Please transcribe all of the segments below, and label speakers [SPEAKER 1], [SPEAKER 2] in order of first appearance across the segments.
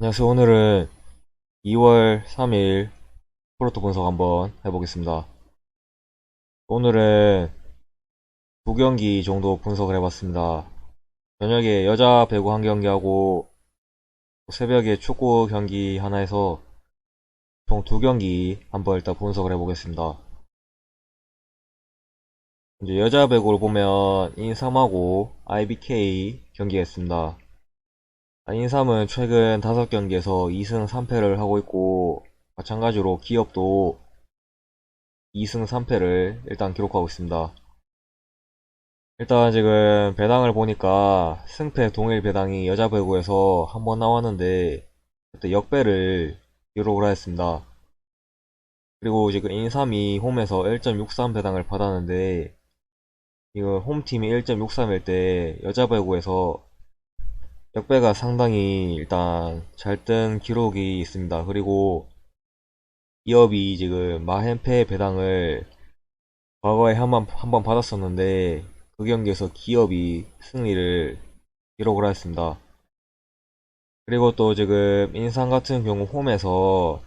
[SPEAKER 1] 안녕하세요. 오늘은 2월 3일 프로토 분석 한번 해보겠습니다. 오늘은 두 경기 정도 분석을 해봤습니다. 저녁에 여자 배구 한 경기하고 새벽에 축구 경기 하나 해서 총 두 경기 한번 일단 분석을 해보겠습니다. 이제 여자 배구를 보면 인삼하고 IBK 경기가 있습니다. 아, 인삼은 최근 5경기에서 2승 3패를 하고 있고 마찬가지로 기업도 2승 3패를 일단 기록하고 있습니다. 일단 지금 배당을 보니까 승패 동일 배당이 여자 배구에서 한 번 나왔는데 그때 역배를 기록을 하였습니다. 그리고 지금 인삼이 홈에서 1.63 배당을 받았는데 이거 홈팀이 1.63일 때 여자 배구에서 역배가 상당히 일단 잘 뜬 기록이 있습니다. 그리고 기업이 지금 마헨페 배당을 과거에 한 번 한 번 받았었는데 그 경기에서 기업이 승리를 기록을 하였습니다. 그리고 또 지금 인상 같은 경우 홈에서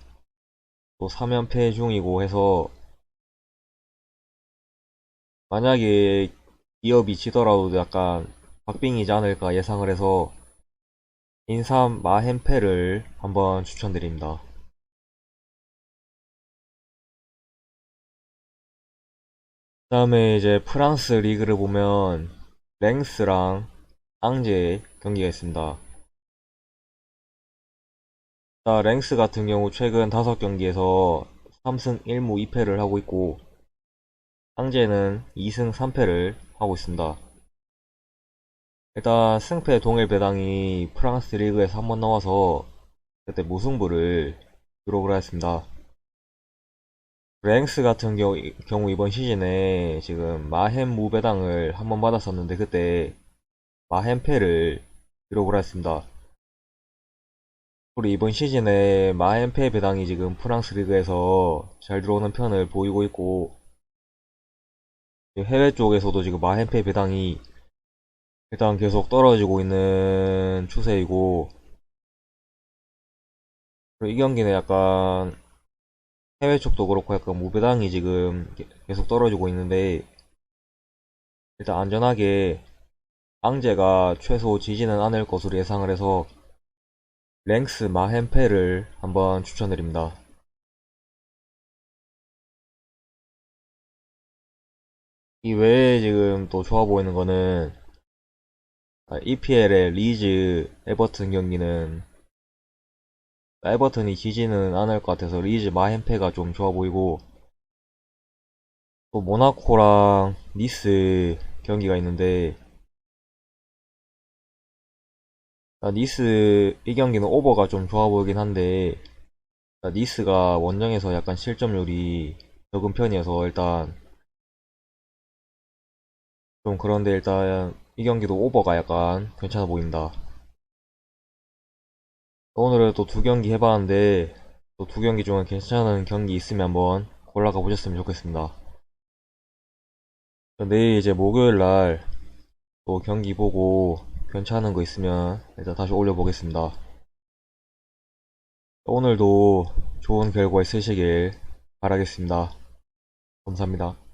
[SPEAKER 1] 또 3연패 중이고 해서 만약에 기업이 지더라도 약간 박빙이지 않을까 예상을 해서 인삼 마헨페를 한번 추천드립니다. 그 다음에 이제 프랑스 리그를 보면 랭스랑 앙제 경기가 있습니다. 자, 랭스 같은 경우 최근 5경기에서 3승 1무 2패를 하고 있고 앙제는 2승 3패를 하고 있습니다. 일단 승패 동일 배당이 프랑스 리그에서 한 번 나와서 그때 무승부를 기록을 하였습니다. 랭스 같은 경우, 경우 이번 시즌에 지금 마헨 무배당을 한 번 받았었는데 그때 마헨패를 기록을 했습니다. 그리고 이번 시즌에 마헨패 배당이 지금 프랑스 리그에서 잘 들어오는 편을 보이고 있고 해외 쪽에서도 지금 마헨패 배당이 일단 계속 떨어지고 있는 추세이고 이 경기는 약간 해외 쪽도 그렇고 약간 무배당이 지금 계속 떨어지고 있는데 일단 안전하게 앙제가 최소 지지는 않을 것으로 예상을 해서 랭스 마헨페를 한번 추천드립니다. 이 외에 지금 또 좋아 보이는 거는 EPL의 리즈 에버튼 경기는 에버튼이 지지는 않을 것 같아서 리즈 마헨페가 좀 좋아 보이고 또 모나코랑 니스 경기가 있는데 아, 니스 이 경기는 오버가 좀 좋아 보이긴 한데 아, 니스가 원정에서 약간 실점률이 적은 편이어서 일단 좀 그런데 일단 이 경기도 오버가 약간 괜찮아 보인다. 오늘은 또 두 경기 해봤는데 또 두 경기 중에 괜찮은 경기 있으면 한번 골라가 보셨으면 좋겠습니다. 내일 이제 목요일 날 또 경기 보고 괜찮은 거 있으면 일단 다시 올려보겠습니다. 오늘도 좋은 결과 있으시길 바라겠습니다. 감사합니다.